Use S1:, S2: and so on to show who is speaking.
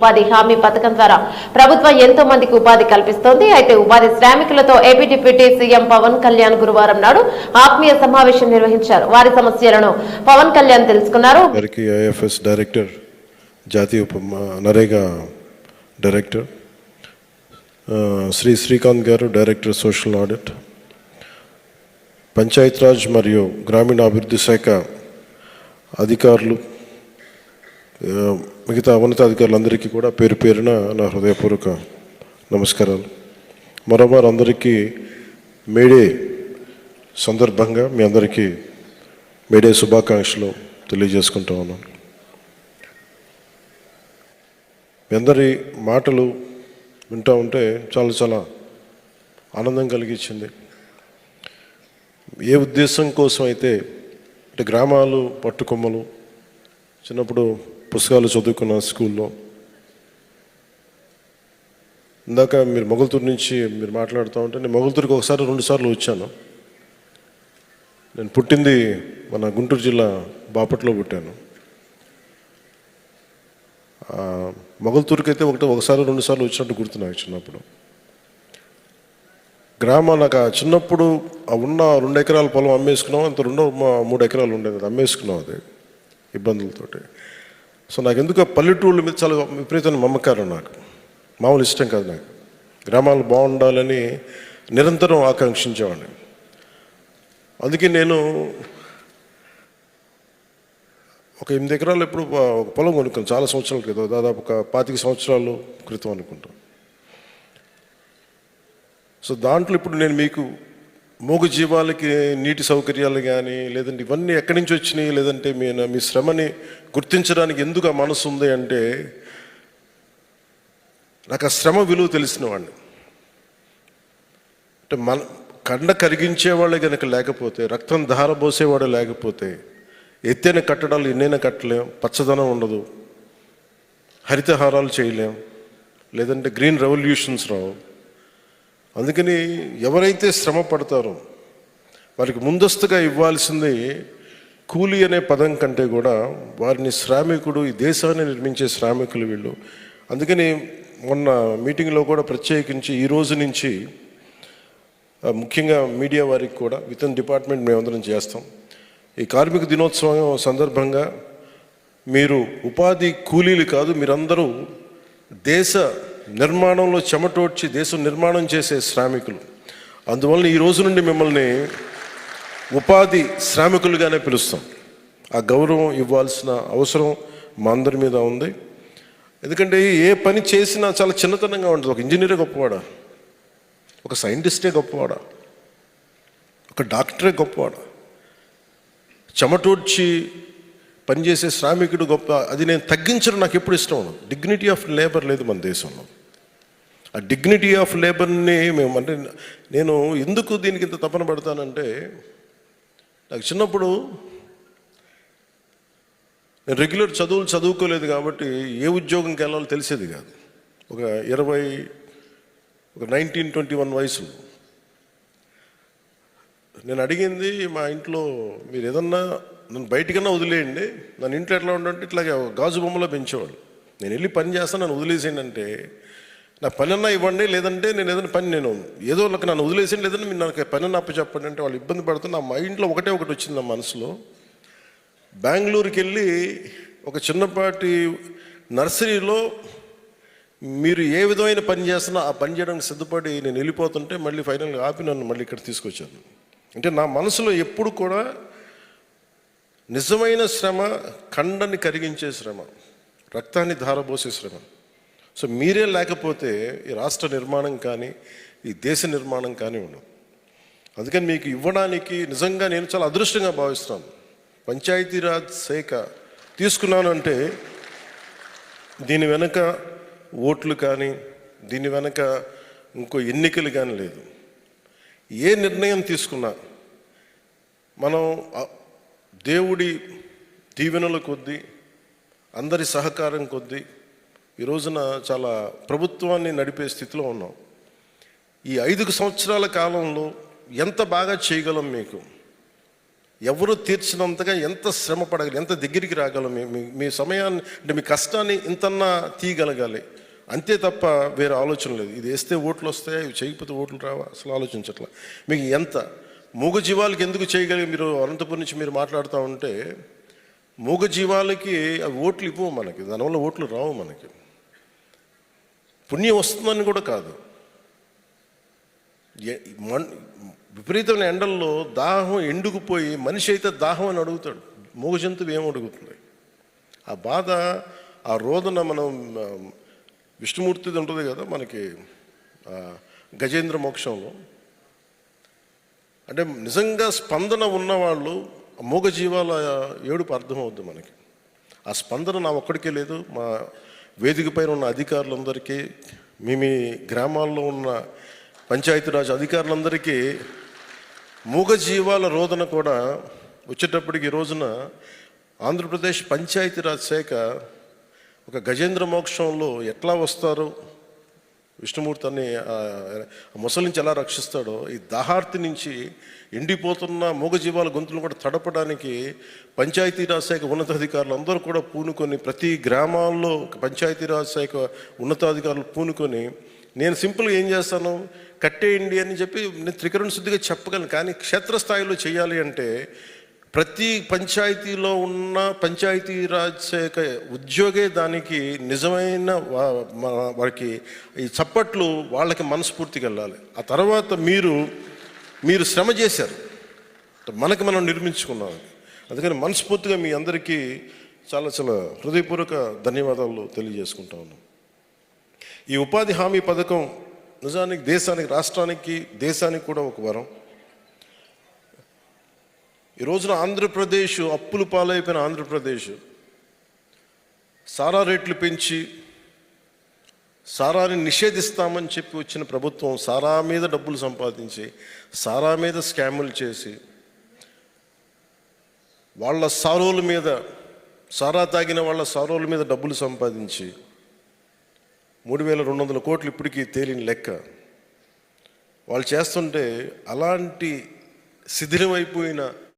S1: ఉపాధి హామీ పథకం ద్వారా ప్రభుత్వం ఎంతో మందికి ఉపాధి కల్పిస్తోంది. అయితే ఉపాధి శ్రామికులతో AP deputy CM Pawan Kalyan గురువారం నాడు ఆత్మీయ సమావేశం నిర్వహించారు. వారి సమస్యలను పవన్ కళ్యాణ్ తెలుసుకున్నారు.
S2: డైరెక్టర్ జాతీయ నరేగా డైరెక్టర్ శ్రీ శ్రీకాంత్ గారు డైరెక్టర్ సోషల్ ఆడిట్ పంచాయతీరాజ్ మరియు గ్రామీణాభివృద్ధి శాఖ అధికారులు మిగతా ఉన్నతాధికారులందరికీ కూడా పేరు పేరున నా హృదయపూర్వక నమస్కారాలు. మరోమారు అందరికీ మేడే సందర్భంగా మీ అందరికీ మేడే శుభాకాంక్షలు తెలియజేసుకుంటా ఉన్నాను. మీ అందరి మాటలు వింటూ ఉంటే చాలా చాలా ఆనందం కలిగించింది. ఏ ఉద్దేశం కోసం అయితే అంటే గ్రామాలు పట్టుకొమ్మలు చిన్నప్పుడు పుస్తకాలు చదువుకున్న స్కూల్లో ఇందాక మీరు మొగల్తూరు నుంచి మీరు మాట్లాడుతూ ఉంటే నేను మొగల్తూరుకి ఒకసారి రెండు సార్లు వచ్చాను. నేను పుట్టింది మన గుంటూరు జిల్లా బాపట్లో పుట్టాను. మొగల్తూరుకి అయితే ఒకటి ఒకసారి రెండు సార్లు వచ్చినట్టు గుర్తు నాకు చిన్నప్పుడు. గ్రామం నాకు ఆ చిన్నప్పుడు ఉన్న రెండు ఎకరాల పొలం అమ్మేసుకున్నాం అంత రెండో మా- మూడు ఎకరాలు ఉండేది అమ్మేసుకున్నాం అది ఇబ్బందులతోటి. సో నాకు ఎందుకు పల్లెటూళ్ళ మీద చాలా విపరీతమైన మమ్మకారం నాకు. మామూలు ఇష్టం కాదు నాకు. గ్రామాలు బాగుండాలని నిరంతరం ఆకాంక్షించేవాడిని. అందుకే నేను ఒక ఎనిమిది ఎకరాలు ఎప్పుడు ఒక పొలం కొనుక్కాను చాలా సంవత్సరాల క్రితం దాదాపు ఒక పాతిక సంవత్సరాలు క్రితం అనుకుంటాను సో దాంట్లో ఇప్పుడు నేను మీకు మూగ జీవాలకి నీటి సౌకర్యాలు కానీ లేదంటే ఇవన్నీ ఎక్కడి నుంచి వచ్చినాయి? లేదంటే మీ మీ శ్రమని గుర్తించడానికి ఎందుకు ఆ మనసు ఉంది అంటే నాకు ఆ శ్రమ విలువ తెలిసిన వాడిని అంటే మన కండ కరిగించేవాళ్ళే కనుక లేకపోతే రక్తం ధారబోసేవాడు లేకపోతే ఎత్తైన కట్టడాలు ఎన్నైనా కట్టలేం పచ్చదనం ఉండదు హరితహారాలు చేయలేం లేదంటే గ్రీన్ రెవల్యూషన్స్ రావు. అందుకని ఎవరైతే శ్రమ పడతారో వారికి ముందస్తుగా ఇవ్వాల్సింది కూలి అనే పదం కంటే కూడా వారిని శ్రామికుడు ఈ దేశాన్ని నిర్మించే శ్రామికులు వీళ్ళు. అందుకని మొన్న మీటింగ్లో కూడా ప్రత్యేకించి ఈ రోజు నుంచి ముఖ్యంగా మీడియా వారికి కూడా విత్ ఇన్ డిపార్ట్మెంట్ మేమందరం చేస్తాం. ఈ కార్మిక దినోత్సవం సందర్భంగా మీరు ఉపాధి కూలీలు కాదు మీరందరూ దేశ నిర్మాణంలో చెమటోడ్చి దేశం నిర్మాణం చేసే శ్రామికులు. అందువలన ఈ రోజు నుండి మిమ్మల్ని ఉపాధి శ్రామికులుగానే పిలుస్తాం. ఆ గౌరవం ఇవ్వాల్సిన అవసరం మా అందరి మీద ఉంది. ఎందుకంటే ఏ పని చేసినా చాలా చిన్నతనంగా ఉంటుంది. ఒక ఇంజనీరే గొప్పవాడా? ఒక సైంటిస్టే గొప్పవాడా? ఒక డాక్టరే గొప్పవాడా? చెమటోడ్చి పనిచేసే శ్రామికుడు గొప్ప అది నేను తగ్గించడం నాకు ఎప్పుడు ఇష్టం డిగ్నిటీ ఆఫ్ లేబర్ లేదు మన దేశంలో. ఆ డిగ్నిటీ ఆఫ్ లేబర్ని మేము అంటే నేను ఎందుకు దీనికి ఇంత తపన పడతానంటే నాకు చిన్నప్పుడు నేను రెగ్యులర్ చదువులు చదువుకోలేదు కాబట్టి ఏ ఉద్యోగంకి వెళ్ళాలో తెలిసేది కాదు. ఒక ఇరవై ఒక నైన్టీన్ ట్వంటీ వన్ వయసు నేను అడిగింది మా ఇంట్లో మీరు ఏదన్నా నన్ను బయటికన్నా వదిలేయండి. నన్ను ఇంట్లో ఎట్లా ఉండంటే ఇట్లాగే గాజు బొమ్మలో పెంచేవాడు నేను వెళ్ళి పని చేస్తాను నన్ను వదిలేసేయండి అంటే నా పని అన్నా ఇవ్వండి లేదంటే నేను ఏదైనా పని నేను ఏదో ఒక నన్ను వదిలేసేయండి లేదంటే మీరు నాకు పని అప్పు చెప్పండి అంటే వాళ్ళు ఇబ్బంది పడుతున్న నా మైండ్లో ఒకటే ఒకటి వచ్చింది నా మనసులో. బెంగళూరుకి వెళ్ళి ఒక చిన్నపాటి నర్సరీలో మీరు ఏ విధమైన పని చేస్తున్నా ఆ పని చేయడానికి సిద్ధపడి నేను వెళ్ళిపోతుంటే మళ్ళీ ఫైనల్గా ఆపి నన్ను మళ్ళీ ఇక్కడ తీసుకొచ్చాను అంటే నా మనసులో ఎప్పుడు కూడా నిజమైన శ్రమ కండని కరిగించే శ్రమ రక్తాన్ని ధారపోసే శ్రమ. సో మీరే లేకపోతే ఈ రాష్ట్ర నిర్మాణం కానీ ఈ దేశ నిర్మాణం కానీ ఉండదు. అందుకని మీకు ఇవ్వడానికి నిజంగా నేను చాలా అదృష్టంగా భావిస్తున్నాను. పంచాయతీరాజ్ శాఖ తీసుకున్నాను అంటే దీని వెనక ఓట్లు కానీ దీని వెనక ఇంకో ఎన్నికలు కానీ లేదు. ఏ నిర్ణయం తీసుకున్నా మనం దేవుడి దీవెనల కొద్దీ అందరి సహకారం కొద్దీ ఈ రోజున చాలా ప్రభుత్వాన్ని నడిపే స్థితిలో ఉన్నాం. ఈ ఐదు సంవత్సరాల కాలంలో ఎంత బాగా చేయగలం మీకు? ఎవరు తీర్చినంతగా ఎంత శ్రమ పడగలి ఎంత దగ్గరికి రాగలం మీ- మీ సమయాన్ని అంటే మీ కష్టాన్ని ఇంతన్నా తీయగలగాలి. అంతే తప్ప వేరే ఆలోచన లేదు. ఇది వేస్తే ఓట్లు వస్తాయా? ఇవి చేయకపోతే ఓట్లు రావా? అసలు ఆలోచించట్లా. మీకు ఎంత? మూగ జీవాలకి ఎందుకు చేయగలిగి మీరు? అనంతపురం నుంచి మీరు మాట్లాడుతూ ఉంటే మూగ జీవాలకి అవి ఓట్లు ఇవ్వవు మనకి. దానివల్ల ఓట్లు రావు మనకి. పుణ్యం వస్తుందని కూడా కాదు. విపరీతమైన ఎండల్లో దాహం ఎండుకుపోయి మనిషి అయితే దాహం అని అడుగుతాడు. మూగ జంతువు ఏం అడుగుతుంది? ఆ బాధ ఆ రోదన మనం విష్ణుమూర్తిది ఉంటుంది కదా మనకి గజేంద్ర మోక్షంలో. అంటే నిజంగా స్పందన ఉన్నవాళ్ళు ఆ మూగ జీవాల ఏడుపు అర్థమవుద్ది మనకి. ఆ స్పందన నా ఒక్కడికే లేదు మా వేదిక పైన ఉన్న అధికారులందరికీ మీ మీ గ్రామాల్లో ఉన్న పంచాయతీరాజ్ అధికారులందరికీ మూగజీవాల రోదన కూడా వచ్చేటప్పటికి ఈ రోజున ఆంధ్రప్రదేశ్ పంచాయతీరాజ్ శాఖ ఒక గజేంద్ర మోక్షంలో ఎట్లా వస్తారు? విష్ణుమూర్తి అని నుంచి ఎలా రక్షిస్తాడో ఈ దాహార్తి నుంచి ఎండిపోతున్న మూగజీవాల గొంతులు కూడా తడపడానికి పంచాయతీరాజ్ శాఖ ఉన్నతాధికారులు అందరూ కూడా పూనుకొని ప్రతి గ్రామాల్లో పంచాయతీరాజ్ శాఖ ఉన్నతాధికారులు పూనుకొని నేను సింపుల్గా ఏం చేస్తాను? కట్టేయండి అని చెప్పి నేను త్రికరణ శుద్ధిగా చెప్పగలను కానీ క్షేత్రస్థాయిలో చేయాలి అంటే ప్రతి పంచాయతీలో ఉన్న పంచాయతీరాజ్ శాఖ ఉద్యోగే దానికి నిజమైన వారికి ఈ చప్పట్లు వాళ్ళకి మనస్ఫూర్తికి వెళ్ళాలి. ఆ తర్వాత మీరు మీరు శ్రమ చేశారు. మనకి మనం నిర్మించుకున్నాం. అందుకని మనస్ఫూర్తిగా మీ అందరికీ చాలా చాలా హృదయపూర్వక ధన్యవాదాలు తెలియజేసుకుంటా ఉన్నాం. ఈ ఉపాధి హామీ పథకం నిజానికి దేశానికి రాష్ట్రానికి దేశానికి కూడా ఒక వరం. ఈ రోజున ఆంధ్రప్రదేశ్ అప్పులు పాలైపోయిన ఆంధ్రప్రదేశ్. సారా రేట్లు పెంచి సారాని నిషేధిస్తామని చెప్పి వచ్చిన ప్రభుత్వం సారా మీద డబ్బులు సంపాదించి సారా మీద స్కాములు చేసి వాళ్ళ సారోల మీద సారా తాగిన వాళ్ళ సారోల మీద డబ్బులు సంపాదించి మూడు వేల రెండు వందల కోట్లు ఇప్పటికీ తేలిన లెక్క. వాళ్ళు చేస్తుంటే అలాంటి శిథిలమైపోయిన